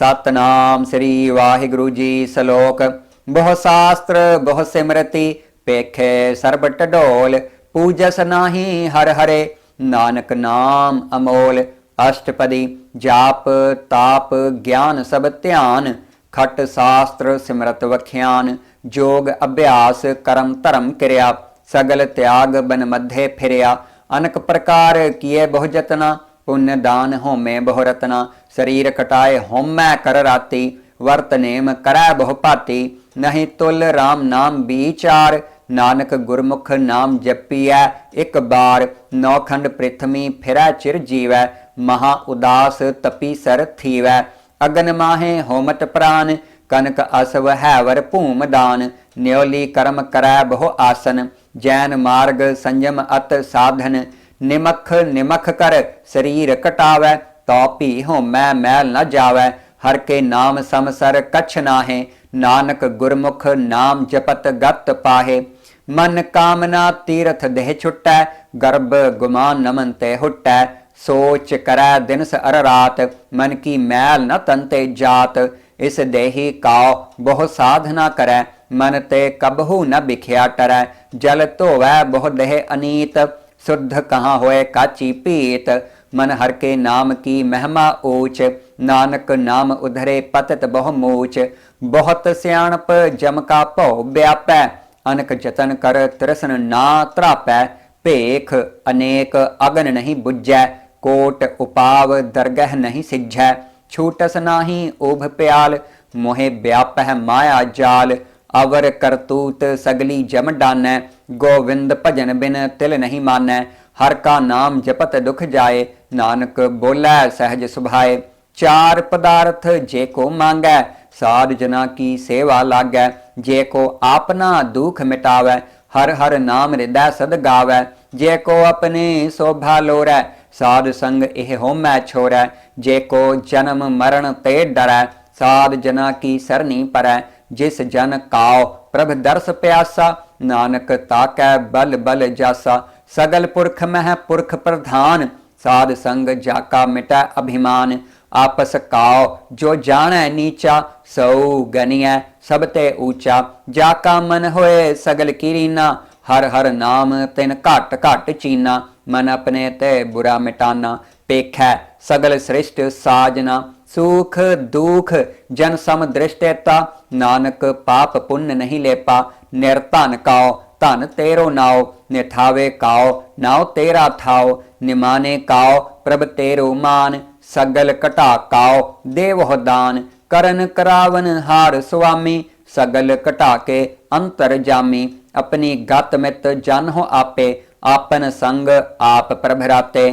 ਸਤਨਾਮ ਸ੍ਰੀ ਵਾਹਿਗੁਰੂ ਜੀ ਸ਼ਲੋਕ। ਬਹੁ ਸ਼ਾਸਤਰ, ਬਹੁ ਸਿਮਰਤੀ, ਪੇਖੇ ਸਰਬ ਟਡੋਲ ਪੂਜਸ ਨਾਹੀ ਹਰ ਹਰੇ, ਨਾਨਕ ਨਾਮ ਅਮੋਲ। ਅਸ਼ਟਪਦੀ, ਜਾਪ, ਤਾਪ, ਗਿਆਨ ਸਭ ਧਿਆਨ, ਖਟ ਸ਼ਾਸਤਰ, ਸਿਮਰਤ ਵਖਿਆਨ, ਜੋਗ ਅਭਿਆਸ, ਕਰਮ ਧਰਮ ਕਿਰਿਆ, ਸਗਲ ਤਿਆਗ ਬਨ ਮਧੇ ਫਿਰਿਆ, ਅਨਕ ਪ੍ਰਕਾਰ ਕੀਏ ਬਹੁ ਜਤਨਾ ਪੁੰਨ ਦਾਨ ਹੋਮੈ ਬਹੁ ਰਤਨਾ, ਸਰੀਰ ਕਟਾਏ ਹੋਮੈ ਕਰ ਰਾਤੀ, ਵਰਤ ਨੇਮ ਕਰੈ ਬਹੁ ਭਾਤੀ, ਨਹੀਂ ਤੁਲ RAM ਨਾਮ ਵਿਚਾਰ ਨਾਨਕ ਗੁਰਮੁਖ ਨਾਮ ਜਪੀਐ, ਇੱਕ ਬਾਰ ਨੌਖੰਡ ਪ੍ਰਿਥਮੀ ਫਿਰੈ ਚਿਰ ਜੀਵੈ, ਮਹਾ ਉਦਾਸ ਤਪੀ ਸਰ ਥੀਵੈ, ਅਗਨ ਮਾਹੇ ਹੋਮਤ ਪ੍ਰਾਨ, ਕਨਕ ਅਸਵ ਹੈਵਰ ਭੂਮ ਦਾਨ, ਨਿਉਲੀ ਕਰਮ ਕਰੈ ਬਹੁ ਆਸਨ, ਜੈਨ ਮਾਰਗ ਸੰਜਮ ਅਤ ਸਾਧਨ ਨਿਮਖ ਨਿਮਖ ਕਰ, ਸਰੀਰ ਕਟਾਵੈ, ਤੋ ਭੀ ਹੋਮੈ ਮੈਲ ਨ ਜਾਵੈ। ਹਰ ਕੇ ਨਾਮ ਸਮਸਰ ਕਛ ਨਾਹੇ, ਨਾਨਕ ਗੁਰਮੁਖ ਨਾਮ ਜਪਤ ਗਤ ਪਾਹੇ। ਮਨ ਕਾਮਨਾ ਤੀਰਥ ਦੇਹ ਛੁਟੈ, ਗਰਭ ਗੁਮਾਨ ਨਮਨ ਤੇ ਹੁਟੈ। ਸੋਚ ਕਰੈ ਦਿਨਸ ਅਰ ਰਾਤ, ਮਨ ਕੀ ਮੈਲ ਨ ਤੰਤੇ ਜਾਤ। ਇਸ ਦੇਹੀ ਕਾਉ ਬਹੁ ਸਾਧਨਾ ਕਰੈ, ਮਨ ਤੇ ਕਬਹੂ ਨ ਬਿਖਿਆ ਟਰੈ। ਜਲ ਧੋਵੈ ਬਹੁ ਦੇਹ ਅਨੀਤ ਸੁਧ ਕਹਾਂ ਹੋਏ ਕਾਚੀ ਭੀਤ, ਮਨ ਹਰ ਕੇ ਨਾਮ ਕੀ ਮਹਿਮਾ ਓਚ ਨਾਨਕ ਨਾਮ ਉਧਰੇ ਪਤਤ ਬਹੁ ਮੂਚ। ਬਹੁਤ ਸਿਆਣਪ ਜਮ ਕਾ ਭਉ ਵਿਆਪੈ, ਅਨਕ ਜਤਨ ਕਰ ਤ੍ਰਿਸਨ ਨਾ ਤਰਾਪੈ। ਭੇਖ ਅਨੇਕ ਅਗਨ ਨਹੀਂ 부ਜੈ ਕੋਟ ਉਪਾਵ ਦਰਗਹ ਨਹੀਂ ਸਿਝੈ। ਛੂਟਸ ਨਾਹੀ ਉਭ ਪਿਆਲ, ਮੋਹਿ ਵਿਆਪਹਿ ਮਾਇਆ ਜਾਲ। ਅਵਰ ਕਰਤੂਤ ਸਗਲੀ ਜਮ ਡਾਨੈ, ਗੋਵਿੰਦ ਭਜਨ ਬਿਨ ਤਿਲ ਨਹੀਂ ਮਾਨੈ, ਹਰ ਕਾ ਨਾਮ ਜਪਤ ਦੁਖ ਜਾਏ, ਨਾਨਕ ਬੋਲੇ ਸਹਿਜ ਸੁਭਾਏ। ਚਾਰ ਪਦਾਰਥ ਜੇ ਕੋ ਮੰਗੈ, ਸਾਧ ਜਨਾ ਕੀ ਸੇਵਾ ਲਾਗੈ। ਜੇ ਕੋ ਆਪਨਾ ਦੁਖ ਮਿਟਾਵੈ, ਹਰ ਹਰ ਨਾਮ ਹਿਰਦੈ ਸਦ ਗਾਵੈ। ਜੇ ਕੋ ਆਪਣੇ ਸੋਭਾ ਲੋਰੈ, ਸਾਧ ਸੰਗ ਇਹ ਹੋਮੈ ਛੋਰੈ। ਜੇ ਕੋ ਜਨਮ ਮਰਨ ਤੇ ਡਰੈ, ਸਾਧ ਜਨਾ ਕੀ ਸਰਨੀ ਪਰੈ। ਜਿਸ ਜਨ ਕਾਉ ਪ੍ਰਭ ਦਰਸ ਪਿਆਸਾ, ਨਾਨਕ ਤਾਕੈ ਬਲ ਬਲ ਜਾਸਾ। ਸਗਲ ਪੁਰਖ ਮਹਿ ਪੁਰਖ ਪ੍ਰਧਾਨ, ਸਾਧ ਸੰਗ ਜਾਕਾ ਮਿਟੈ ਅਭਿਮਾਨ। ਆਪਸ ਕਾਉ ਜੋ ਜਾਣੈ ਨੀਚਾ ਸਉ ਗਨੀਐ ਸਭ ਤੇ ਊਚਾ। ਜਾਕਾ ਮਨ ਹੋਏ ਸਗਲ ਕੀਰੀਨਾ, ਹਰ ਹਰ ਨਾਮ ਤਿਨ ਘਟ ਘਟ ਚੀਨਾ। ਮਨ ਆਪਣੇ ਤੇ ਬੁਰਾ ਮਿਟਾਨਾ, ਪੇਖੈ ਸਗਲ ਸ੍ਰਿਸ਼ਟ ਸਾਜਨਾ। ਸੁਖ ਦੁਖ ਜਨ ਸਮ ਦ੍ਰਿਸ਼ਟੇਤਾ ਨਾਨਕ ਪਾਪ ਪੁੰਨ ਨਹੀਂ ਲੇਪਾ ਨਿਰਧਨ ਕਾਉ ਧਨ ਤੇਰੋ ਨਾਉ ਨਿਠਾਵੇ ਕਾਉ ਨਾਉ ਤੇਰਾ ਥਾਉ ਨਿਮਾਨੇ ਕਾਉ ਪ੍ਰਭ ਤੇਰੋ ਮਾਨ ਸਗਲ ਘਟਾ ਕਾਉ ਦੇਵਹੁ ਦਾਨ ਕਰਨ ਕਰਾਵਨ ਹਾਰ ਸੁਆਮੀ ਸਗਲ ਘਟਾ ਕੇ ਅੰਤਰ ਜਾਮੀ ਆਪਣੀ ਗਤ ਮਿਤ ਜਨ ਹੋ ਆਪੇ ਆਪਨ ਸੰਗ ਆਪ ਪ੍ਰਭ ਰਾਤੇ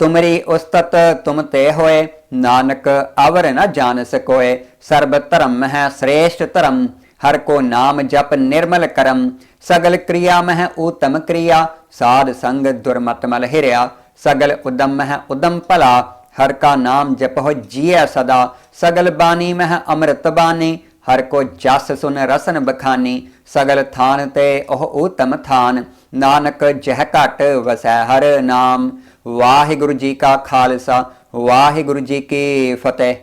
ਤੁਮਰੀ ਉਸਤਤ ਤੁਮ ਤੇ ਹੋਏ ਨਾਨਕ ਅਵਰ ਨਾ ਜਾਣ ਸਕੋਏ ਸਰਬ ਧਰਮ ਹੈ ਸ੍ਰੇਸ਼ਟ ਧਰਮ ਹਰ ਕੋ ਨਾਮ ਜਪ ਨਿਰਮਲ ਕਰਮ, ਸਗਲ ਕ੍ਰਿਆ ਮਹਿ ਊਤਮ ਕ੍ਰਿਆ, ਸਾਧ ਸੰਗ ਦੁਰਮਤ ਮਲ ਹਿਰਿਆ, ਸਗਲ ਉਦਮ ਹੈ ਉਦਮ ਭਲਾ, ਹਰ ਕਾ ਨਾਮ ਜਪਹੁ ਜੀਐ ਸਦਾ, ਸਗਲ ਬਾਣੀ ਮਹਿ ਅੰਮ੍ਰਿਤ ਬਾਣੀ, ਹਰ ਕੋ ਜਸ ਸੁਨ ਰਸਨ ਬਖਾਨੀ, ਸਗਲ ਥਾਨ ਤੇ ਉਹ ਊਤਮ ਥਾਨ, ਨਾਨਕ ਜਹ ਘਟ ਵਸੈ ਹਰ ਨਾਮ, ਵਾਹਿਗੁਰੂ ਜੀ ਕਾ ਖਾਲਸਾ ਵਾਹਿਗੁਰੂ ਜੀ ਕੀ ਫਤਿਹ।